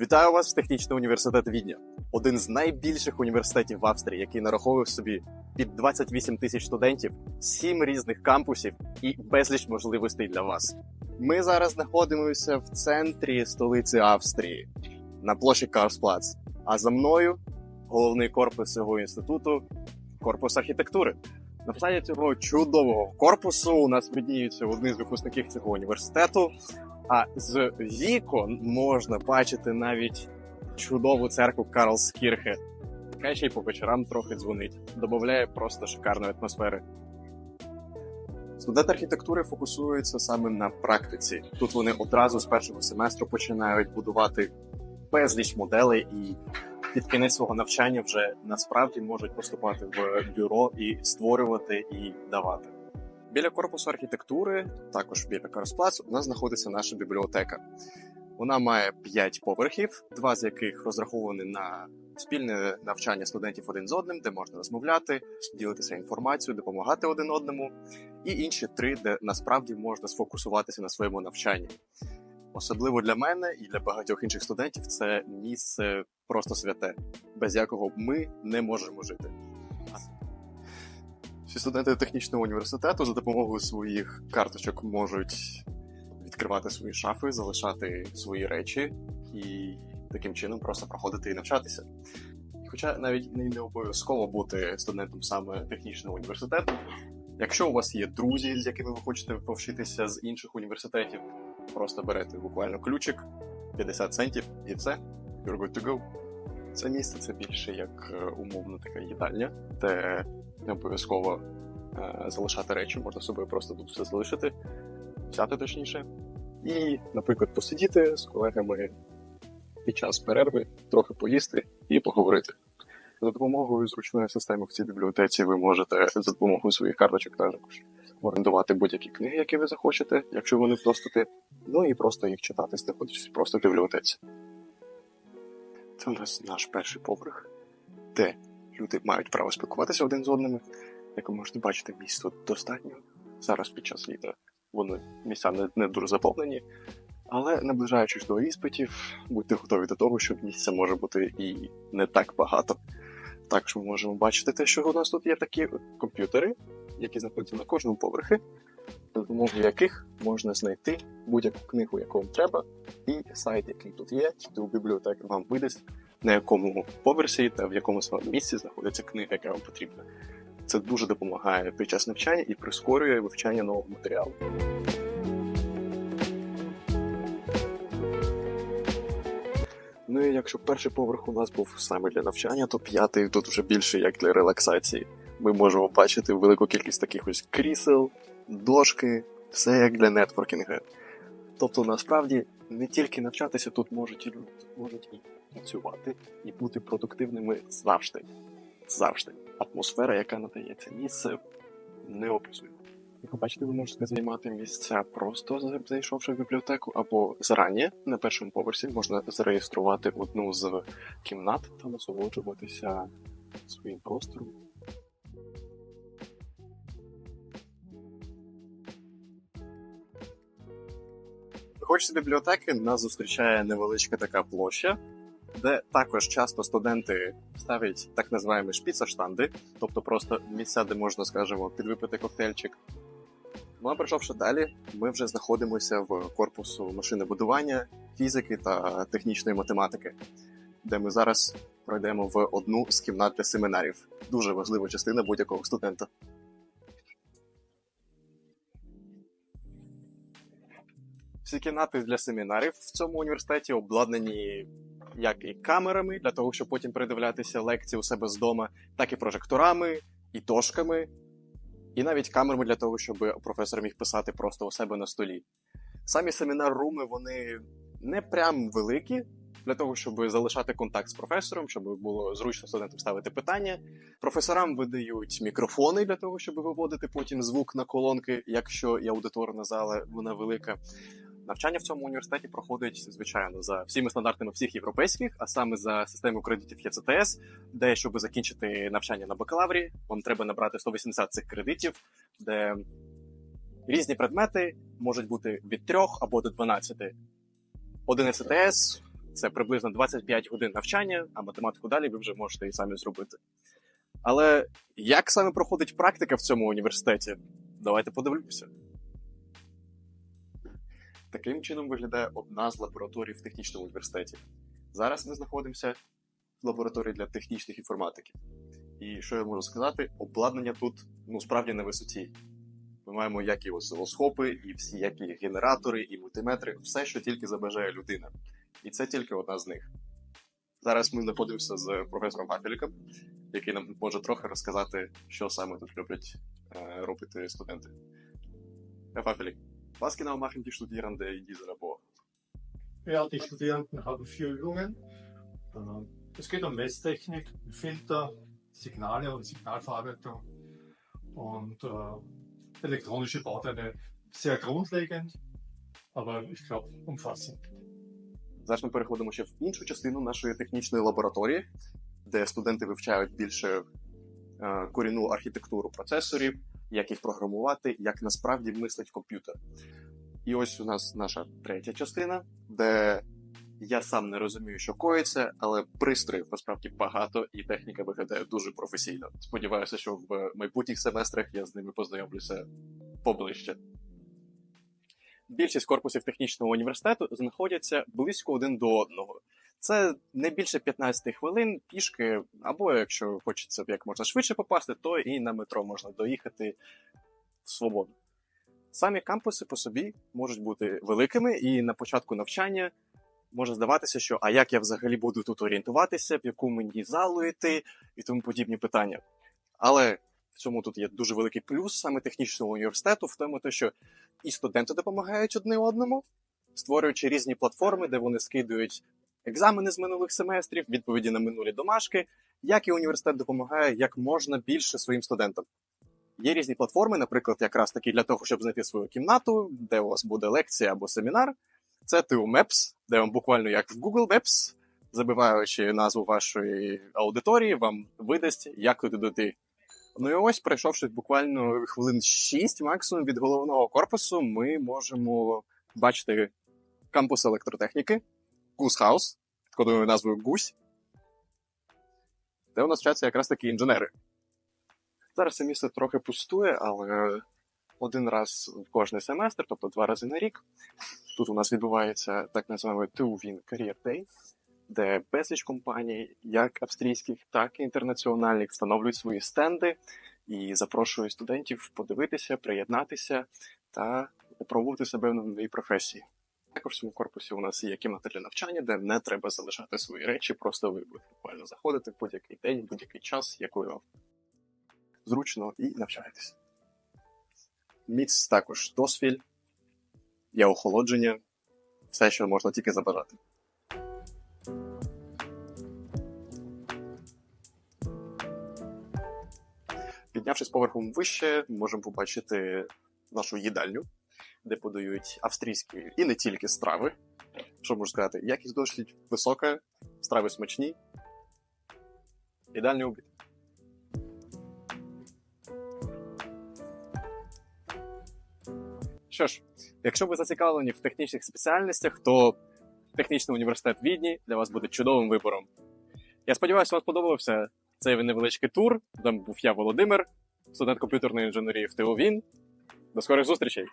Вітаю вас в технічний університет Відня, один з найбільших університетів в Австрії, який нараховує в собі під 28 тисяч студентів, 7 різних кампусів і безліч можливостей для вас. Ми зараз знаходимося в центрі столиці Австрії на площі Карсплац. А за мною головний корпус цього інституту корпус архітектури. На фасаді цього чудового корпусу у нас видніються одні з випускників цього університету. А з вікон можна бачити навіть чудову церкву Карлскірхе, яка ще й по вечорам трохи дзвонить, додає просто шикарної атмосфери. Студенти архітектури фокусуються саме на практиці. Тут вони одразу з першого семестру починають будувати безліч моделей і під кінець свого навчання вже насправді можуть поступати в бюро і створювати і давати. Біля корпусу архітектури, також біля Карсплац, у нас знаходиться наша бібліотека. Вона має 5 поверхів, два з яких розраховані на спільне навчання студентів один з одним, де можна розмовляти, ділитися інформацією, допомагати один одному, і інші три, де насправді можна сфокусуватися на своєму навчанні. Особливо для мене і для багатьох інших студентів це місце просто святе, без якого ми не можемо жити. Всі студенти технічного університету за допомогою своїх карточок можуть відкривати свої шафи, залишати свої речі і таким чином просто проходити і навчатися. Хоча навіть не обов'язково бути студентом саме технічного університету. Якщо у вас є друзі, з якими ви хочете повчитися з інших університетів, просто берете буквально ключик, 50 центів, і все, you're good to go. Це місце це більше як е, умовно така їдальня, де не обов'язково е, залишати речі, можна собою просто тут все залишити, взяти точніше. І, наприклад, посидіти з колегами під час перерви, трохи поїсти і поговорити. За допомогою зручної системи в цій бібліотеці ви можете за допомогою своїх карточок також орендувати будь-які книги, які ви захочете, якщо вони в доступі, ну і просто їх читати, знаходячись просто в бібліотеці. Це у нас наш перший поверх, де люди мають право спілкуватися один з одним. Як ви можете бачити, місць достатньо. Зараз під час літа вони місця не, не дуже заповнені. Але наближаючись до іспитів, будьте готові до того, що місця може бути і не так багато. Також ми можемо бачити те, що у нас тут є такі комп'ютери, які знаходяться на кожному поверхі, за допомогою яких можна знайти будь-яку книгу, яку вам треба, і сайт, який тут є, титул бібліотеки вам видасть, на якому поверсі та в якому саме місці знаходиться книга, яка вам потрібна. Це дуже допомагає під час навчання і прискорює вивчання нового матеріалу. Ну і якщо перший поверх у нас був саме для навчання, то п'ятий тут вже більше як для релаксації. Ми можемо бачити велику кількість таких ось крісел, дошки, все як для нетворкінгу. Тобто, насправді, не тільки навчатися тут можуть і люди, можуть і працювати, і бути продуктивними завжди. Завжди. Атмосфера, яка надається місце, не описує. Як ви бачите, ви можете займати місця просто зайшовши в бібліотеку, або зарані на першому поверсі можна зареєструвати одну з кімнат та насолоджуватися своїм простором. Виходячи з бібліотеки, нас зустрічає невеличка така площа, де також часто студенти ставлять так називаємо шпіцаштанди, тобто просто місця, де можна, скажімо, підвипити коктейльчик. Ну а пройшовши далі, ми вже знаходимося в корпусу машинобудування, фізики та технічної математики, де ми зараз пройдемо в одну з кімнат для семінарів. Дуже важлива частина будь-якого студента. Всі кімнати для семінарів в цьому університеті обладнані як і камерами, для того, щоб потім передивлятися лекції у себе з дома, так і прожекторами, і дошками, і навіть камерами для того, щоб професор міг писати просто у себе на столі. Самі семінар-руми вони не прям великі, для того, щоб залишати контакт з професором, щоб було зручно студентам ставити питання. Професорам видають мікрофони для того, щоб виводити потім звук на колонки, якщо і аудиторна зала вона велика. Навчання в цьому університеті проходить звичайно за всіми стандартами всіх європейських, а саме за системою кредитів ЄЦТС, де щоб закінчити навчання на бакалаврі, вам треба набрати 180 цих кредитів, де різні предмети можуть бути від 3 або до 12. Один ЕЦТС це приблизно 25 годин навчання, а математику далі ви вже можете і самі зробити. Але як саме проходить практика в цьому університеті? Давайте подивимося. Таким чином виглядає одна з лабораторій в технічному університеті. Зараз ми знаходимося в лабораторії для технічних інформатиків. І що я можу сказати, обладнання тут ну справді на висоті. Ми маємо як і осцилоскопи, і всі які генератори, і мультиметри, все, що тільки забажає людина. І це тільки одна з них. Зараз ми знаходимося з професором Гафеліком, який нам може трохи розказати, що саме тут люблять е, робити студенти. Herr Pfaffelig, was genau machen die Studierenden in diesem Labor? Ja, die Studierenden haben vier Übungen. Äh, Es geht um Messtechnik, Filter, Signale und Signalverarbeitung und äh, elektronische Bauteile. Sehr grundlegend, aber ich glaube umfassend. Зараз ми переходимо ще в іншу частину нашої технічної лабораторії, де студенти вивчають більше е, корінну архітектуру процесорів, як їх програмувати, як насправді мислить комп'ютер. І ось у нас наша третя частина, де я сам не розумію, що коїться, але пристроїв насправді багато, і техніка виглядає дуже професійно. Сподіваюся, що в майбутніх семестрах я з ними познайомлюся поближче. Більшість корпусів технічного університету знаходяться близько один до одного. Це не більше 15 хвилин пішки, або якщо хочеться як можна швидше попасти, то і на метро можна доїхати свободно. Самі кампуси по собі можуть бути великими, і на початку навчання може здаватися, що а як я взагалі буду тут орієнтуватися, в яку мені залу йти і тому подібні питання. Але в цьому тут є дуже великий плюс саме технічного університету, в тому, що і студенти допомагають одне одному, створюючи різні платформи, де вони скидують екзамени з минулих семестрів, відповіді на минулі домашки, як і університет допомагає як можна більше своїм студентам. Є різні платформи, наприклад, якраз такі для того, щоб знайти свою кімнату, де у вас буде лекція або семінар. Це TU Maps, де вам буквально як в Google Maps, забиваючи назву вашої аудиторії, вам видасть, як туди дойти. Ну і ось, пройшовши буквально хвилин 6 максимум від головного корпусу, ми можемо бачити кампус електротехніки, Гусхаус, під кодовою назвою Гусь, де у нас вчаться якраз такі інженери. Зараз це місце трохи пустує, але один раз в кожний семестр, тобто два рази на рік, тут у нас відбувається так називаємо TUVIN Career Day, де безліч компаній, як австрійських, так і інтернаціональних, встановлюють свої стенди і запрошують студентів подивитися, приєднатися та попробувати себе в новій професії. Також в корпусі у нас є кімната для навчання, де не треба залишати свої речі, просто ви будете буквально заходити в будь-який день, в будь-який час, який вам зручно, і навчаєтесь. Міц також досвіль, є охолодження, все, що можна тільки забажати. Піднявшись поверхом вище, можемо побачити нашу їдальню, де подають австрійські і не тільки страви. Що можу сказати? Якість досить висока, страви смачні. Ідеальний обід. Що ж, якщо ви зацікавлені в технічних спеціальностях, то технічний університет Відні для вас буде чудовим вибором. Я сподіваюся, вам сподобався цей невеличкий тур. Там був я Володимир, студент комп'ютерної інженерії в ТУ ВІН. До скорих зустрічей!